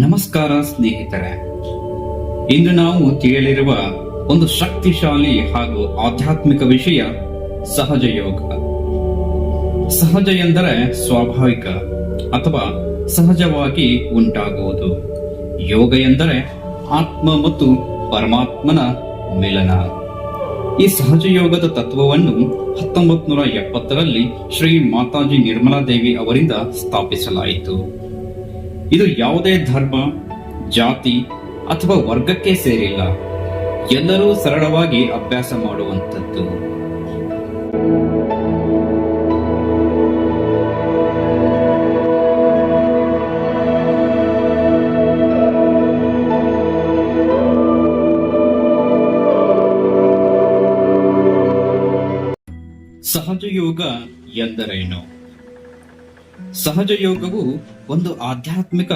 ನಮಸ್ಕಾರ ಸ್ನೇಹಿತರೆ. ಇಂದು ನಾವು ತಿಳಿಯಲಿರುವ ಒಂದು ಶಕ್ತಿಶಾಲಿ ಹಾಗೂ ಆಧ್ಯಾತ್ಮಿಕ ವಿಷಯ, ಸಹಜ ಯೋಗ. ಸಹಜ ಎಂದರೆ ಸ್ವಾಭಾವಿಕ ಅಥವಾ ಸಹಜವಾಗಿ ಉಂಟಾಗುವುದು. ಯೋಗ ಎಂದರೆ ಆತ್ಮ ಮತ್ತು ಪರಮಾತ್ಮನ ಮಿಲನ. ಈ ಸಹಜ ಯೋಗದ ತತ್ವವನ್ನು ಹತ್ತೊಂಬತ್ ನೂರ ಎಪ್ಪತ್ತರಲ್ಲಿ ಶ್ರೀ ಮಾತಾಜಿ ನಿರ್ಮಲಾ ದೇವಿ ಅವರಿಂದ ಸ್ಥಾಪಿಸಲಾಯಿತು. ಇದು ಯಾವುದೇ ಧರ್ಮ ಜಾತಿ ಅಥವಾ ವರ್ಗಕ್ಕೆ ಸೇರಿಲ್ಲ. ಎಲ್ಲರೂ ಸರಳವಾಗಿ ಅಭ್ಯಾಸ ಮಾಡುವಂಥದ್ದು. ಸಹಜ ಯೋಗ ಎಂದರೇನು? ಸಹಜ ಯೋಗವು ಒಂದು ಆಧ್ಯಾತ್ಮಿಕ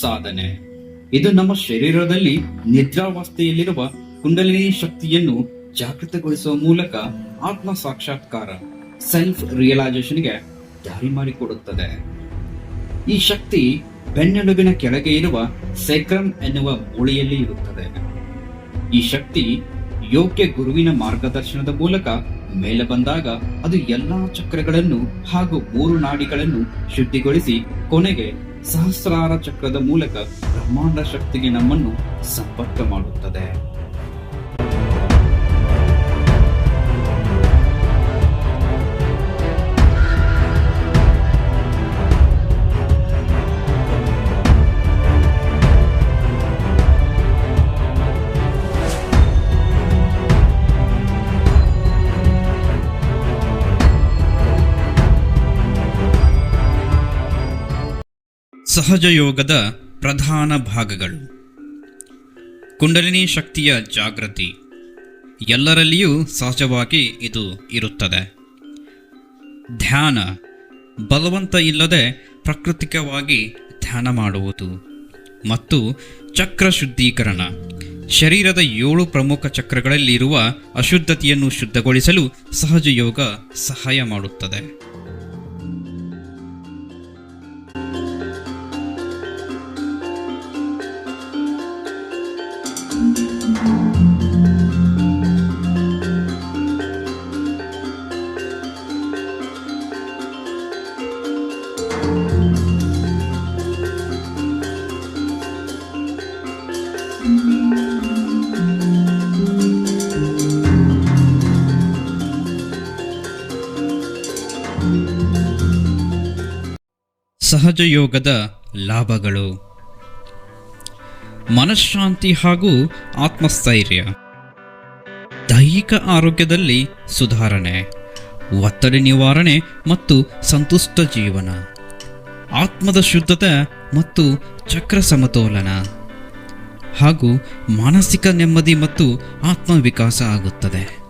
ಸಾಧನೆ. ಇದು ನಮ್ಮ ಶರೀರದಲ್ಲಿ ನಿದ್ರಾವಸ್ಥೆಯಲ್ಲಿರುವ ಕುಂಡಲಿನಿ ಶಕ್ತಿಯನ್ನು ಜಾಗೃತಗೊಳಿಸುವ ಮೂಲಕ ಆತ್ಮ ಸಾಕ್ಷಾತ್ಕಾರ ಸೆಲ್ಫ್ ರಿಯಲೈಸೇಷನ್ಗೆ ದಾರಿ ಮಾಡಿಕೊಡುತ್ತದೆ. ಈ ಶಕ್ತಿ ಬೆನ್ನೆಲುಬಿನ ಕೆಳಗೆ ಇರುವ ಸೆಕ್ರಮ್ ಎನ್ನುವ ಮೂಳೆಯಲ್ಲಿ ಇರುತ್ತದೆ. ಈ ಶಕ್ತಿ ಯೋಗ್ಯ ಗುರುವಿನ ಮಾರ್ಗದರ್ಶನದ ಮೂಲಕ ಮೇಲೆ ಬಂದಾಗ ಅದು ಎಲ್ಲಾ ಚಕ್ರಗಳನ್ನು ಹಾಗೂ ಮೂರು ನಾಡಿಗಳನ್ನು ಶುದ್ಧಿಗೊಳಿಸಿ ಕೊನೆಗೆ ಸಹಸ್ರಾರ ಚಕ್ರದ ಮೂಲಕ ಬ್ರಹ್ಮಾಂಡ ಶಕ್ತಿಗೆ ನಮ್ಮನ್ನು ಸಂಪರ್ಕ ಮಾಡುತ್ತದೆ. ಸಹಜ ಯೋಗದ ಪ್ರಧಾನ ಭಾಗಗಳು. ಕುಂಡಲಿನಿ ಶಕ್ತಿಯ ಜಾಗೃತಿ. ಎಲ್ಲರಲ್ಲಿಯೂ ಸಹಜವಾಗಿ ಇದು ಇರುತ್ತದೆ. ಧ್ಯಾನ. ಬಲವಂತ ಇಲ್ಲದೆ ಪ್ರಾಕೃತಿಕವಾಗಿ ಧ್ಯಾನ ಮಾಡುವುದು. ಮತ್ತು ಚಕ್ರ ಶುದ್ಧೀಕರಣ. ಶರೀರದ ಏಳು ಪ್ರಮುಖ ಚಕ್ರಗಳಲ್ಲಿರುವ ಅಶುದ್ಧತೆಯನ್ನು ಶುದ್ಧಗೊಳಿಸಲು ಸಹಜ ಯೋಗ ಸಹಾಯ ಮಾಡುತ್ತದೆ. ಸಹಜ ಯೋಗದ ಲಾಭಗಳು. ಮನಃಶಾಂತಿ ಹಾಗೂ ಆತ್ಮಸ್ಥೈರ್ಯ. ದೈಹಿಕ ಆರೋಗ್ಯದಲ್ಲಿ ಸುಧಾರಣೆ ಒತ್ತಡ ನಿವಾರಣೆ ಮತ್ತು ಸಂತುಷ್ಟ ಜೀವನ. ಆತ್ಮದ ಶುದ್ಧತೆ ಮತ್ತು ಚಕ್ರ ಸಮತೋಲನ ಹಾಗೂ ಮಾನಸಿಕ ನೆಮ್ಮದಿ ಮತ್ತು ಆತ್ಮವಿಕಾಸ ಆಗುತ್ತದೆ.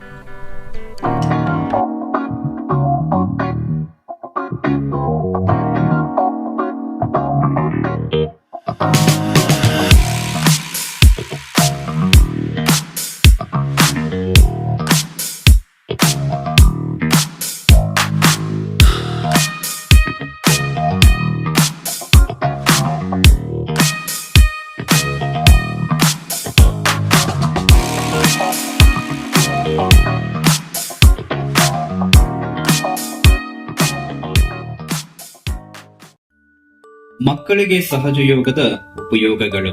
ಮಕ್ಕಳಿಗೆ ಸಹಜ ಯೋಗದ ಉಪಯೋಗಗಳು.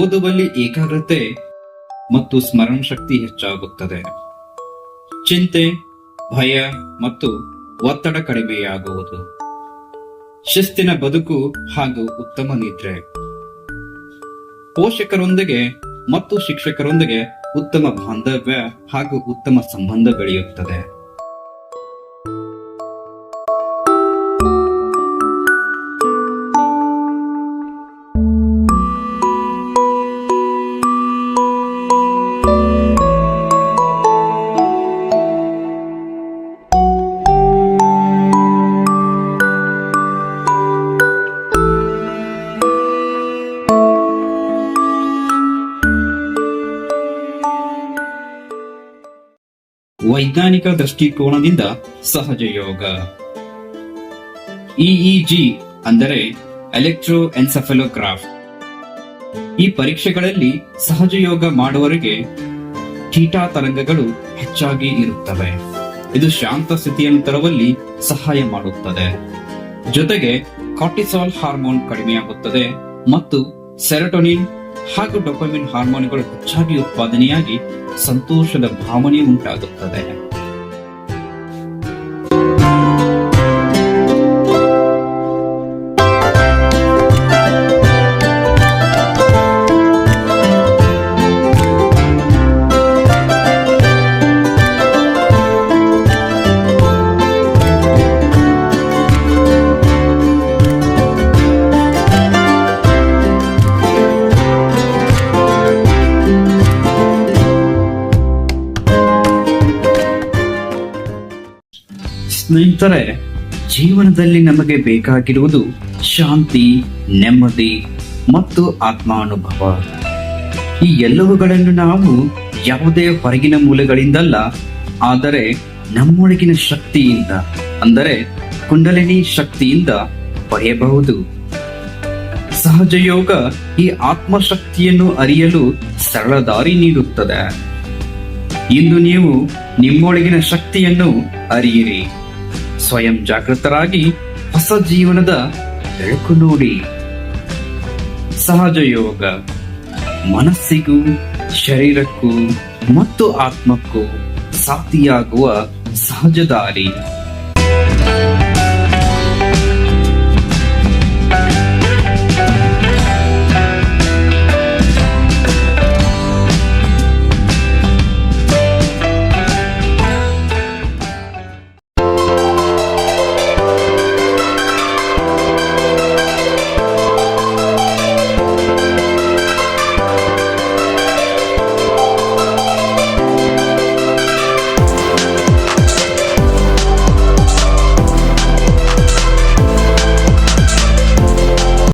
ಓದುವಲ್ಲಿ ಏಕಾಗ್ರತೆ ಮತ್ತು ಸ್ಮರಣ ಶಕ್ತಿ ಹೆಚ್ಚಾಗುತ್ತದೆ. ಚಿಂತೆ, ಭಯ ಮತ್ತು ಒತ್ತಡ ಕಡಿಮೆಯಾಗುವುದು. ಶಿಸ್ತಿನ ಬದುಕು ಹಾಗೂ ಉತ್ತಮ ನಿದ್ರೆ. ಪೋಷಕರೊಂದಿಗೆ ಮತ್ತು ಶಿಕ್ಷಕರೊಂದಿಗೆ ಉತ್ತಮ ಬಾಂಧವ್ಯ ಹಾಗೂ ಉತ್ತಮ ಸಂಬಂಧ ಬೆಳೆಯುತ್ತದೆ. ವೈಜ್ಞಾನಿಕ ದೃಷ್ಟಿಕೋನದಿಂದ ಸಹಜ ಯೋಗ. ಇಇಜಿ ಅಂದರೆ ಎಲೆಕ್ಟ್ರೋ ಎನ್ಸಫೆಲೋಗ್ರಾಫ್ ಈ ಪರೀಕ್ಷೆಗಳಲ್ಲಿ ಸಹಜ ಯೋಗ ಮಾಡುವವರಿಗೆ ಟೀಟಾ ತರಂಗಗಳು ಹೆಚ್ಚಾಗಿ ಇರುತ್ತವೆ. ಇದು ಶಾಂತ ಸ್ಥಿತಿಯನ್ನು ತರುವಲ್ಲಿ ಸಹಾಯ ಮಾಡುತ್ತದೆ. ಜೊತೆಗೆ ಕಾರ್ಟಿಸಾಲ್ ಹಾರ್ಮೋನ್ ಕಡಿಮೆಯಾಗುತ್ತದೆ ಮತ್ತು ಸೆರಟೋನಿನ್ ಹಾಗೂ ಡೊಪಮಿನ್ ಹಾರ್ಮೋನ್ಗಳು ಹೆಚ್ಚಾಗಿ ಉತ್ಪಾದನೆಯಾಗಿ ಸಂತೋಷದ ಭಾವನೆ ಉಂಟಾಗುತ್ತದೆ. ಸ್ನೇಹಿತರೆ, ಜೀವನದಲ್ಲಿ ನಮಗೆ ಬೇಕಾಗಿರುವುದು ಶಾಂತಿ, ನೆಮ್ಮದಿ ಮತ್ತು ಆತ್ಮಾನುಭವ. ಈ ಎಲ್ಲವುಗಳನ್ನು ನಾವು ಯಾವುದೇ ಹೊರಗಿನ ಮೂಲಗಳಿಂದಲ್ಲ, ಆದರೆ ನಮ್ಮೊಳಗಿನ ಶಕ್ತಿಯಿಂದ, ಅಂದರೆ ಕುಂಡಲಿನಿ ಶಕ್ತಿಯಿಂದ ಪಡೆಯಬಹುದು. ಸಹಜ ಯೋಗ ಈ ಆತ್ಮಶಕ್ತಿಯನ್ನು ಅರಿಯಲು ಸರಳ ದಾರಿ ನೀಡುತ್ತದೆ. ಇಂದು ನೀವು ನಿಮ್ಮೊಳಗಿನ ಶಕ್ತಿಯನ್ನು ಅರಿಯಿರಿ. ಸ್ವಯಂ ಜಾಗೃತರಾಗಿ ಹೊಸ ಜೀವನದ ಬೆಳಕು ನೋಡಿ. ಸಹಜ ಯೋಗ ಮನಸ್ಸಿಗೂ, ಶರೀರಕ್ಕೂ ಮತ್ತು ಆತ್ಮಕ್ಕೂ ಸಾಥಿಯಾಗುವ ಸಹಜ ದಾರಿ.